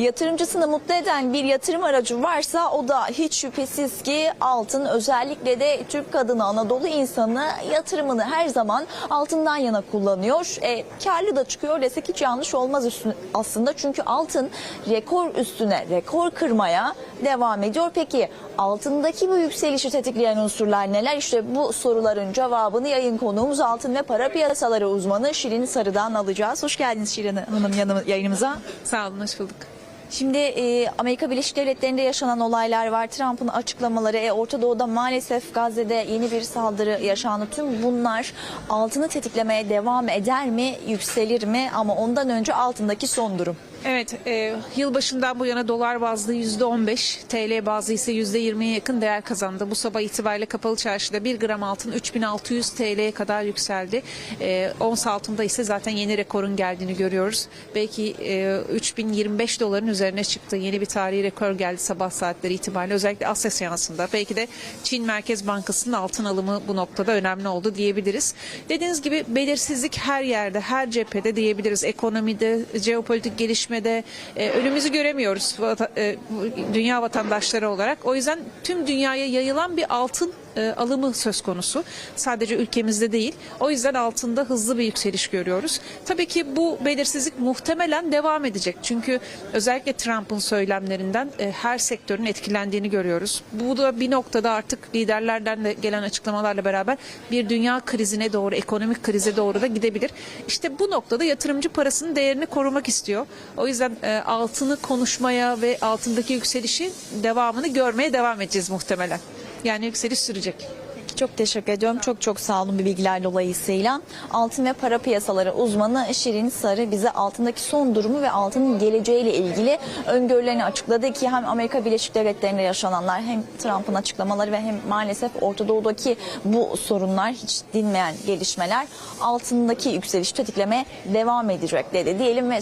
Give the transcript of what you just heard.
Yatırımcısını mutlu eden bir yatırım aracı varsa o da hiç şüphesiz ki altın. Özellikle de Türk kadını Anadolu insanı yatırımını her zaman altından yana kullanıyor. E, karlı da çıkıyor desek hiç yanlış olmaz üstüne- aslında. Çünkü altın rekor üstüne rekor kırmaya devam ediyor. Peki altındaki bu yükselişi tetikleyen unsurlar neler? İşte bu soruların cevabını yayın konuğumuz altın ve para piyasaları uzmanı Şirin Sarı'dan alacağız. Hoş geldiniz Şirin Hanım yanı- yayınımıza. Sağ olun, hoş bulduk. Şimdi e, Amerika Birleşik Devletleri'nde yaşanan olaylar var. Trump'ın açıklamaları, e, Orta Doğu'da maalesef Gazze'de yeni bir saldırı yaşandı. Tüm bunlar altını tetiklemeye devam eder mi, yükselir mi? Ama ondan önce altındaki son durum. Evet, e, yılbaşından bu yana dolar bazlı %15, TL bazlı ise %20'ye yakın değer kazandı. Bu sabah itibariyle kapalı çarşıda 1 gram altın 3600 TL'ye kadar yükseldi. E, ons altında ise zaten yeni rekorun geldiğini görüyoruz. Belki e, 3025 doların üzerine çıktı. Yeni bir tarihi rekor geldi sabah saatleri itibariyle. Özellikle Asya seansında. Belki de Çin Merkez Bankası'nın altın alımı bu noktada önemli oldu diyebiliriz. Dediğiniz gibi belirsizlik her yerde, her cephede diyebiliriz. Ekonomide, jeopolitik gelişmede e, önümüzü göremiyoruz e, dünya vatandaşları olarak. O yüzden tüm dünyaya yayılan bir altın e, alımı söz konusu. Sadece ülkemizde değil. O yüzden altında hızlı bir yükseliş görüyoruz. Tabii ki bu belirsizlik muhtemelen devam edecek. Çünkü özellikle Trump'ın söylemlerinden e, her sektörün etkilendiğini görüyoruz. Bu da bir noktada artık liderlerden de gelen açıklamalarla beraber bir dünya krizine doğru, ekonomik krize doğru da gidebilir. İşte bu noktada yatırımcı parasının değerini korumak istiyor. O yüzden e, altını konuşmaya ve altındaki yükselişin devamını görmeye devam edeceğiz muhtemelen. Yani yükseliş sürecek. Çok teşekkür ediyorum. Çok çok sağ olun bu bilgiler dolayısıyla. Altın ve para piyasaları uzmanı Şirin Sarı bize altındaki son durumu ve altının geleceğiyle ilgili öngörülerini açıkladı ki hem Amerika Birleşik Devletleri'nde yaşananlar hem Trump'ın açıklamaları ve hem maalesef Orta Doğu'daki bu sorunlar hiç dinmeyen gelişmeler altındaki yükseliş tetiklemeye devam edecek dedi diyelim ve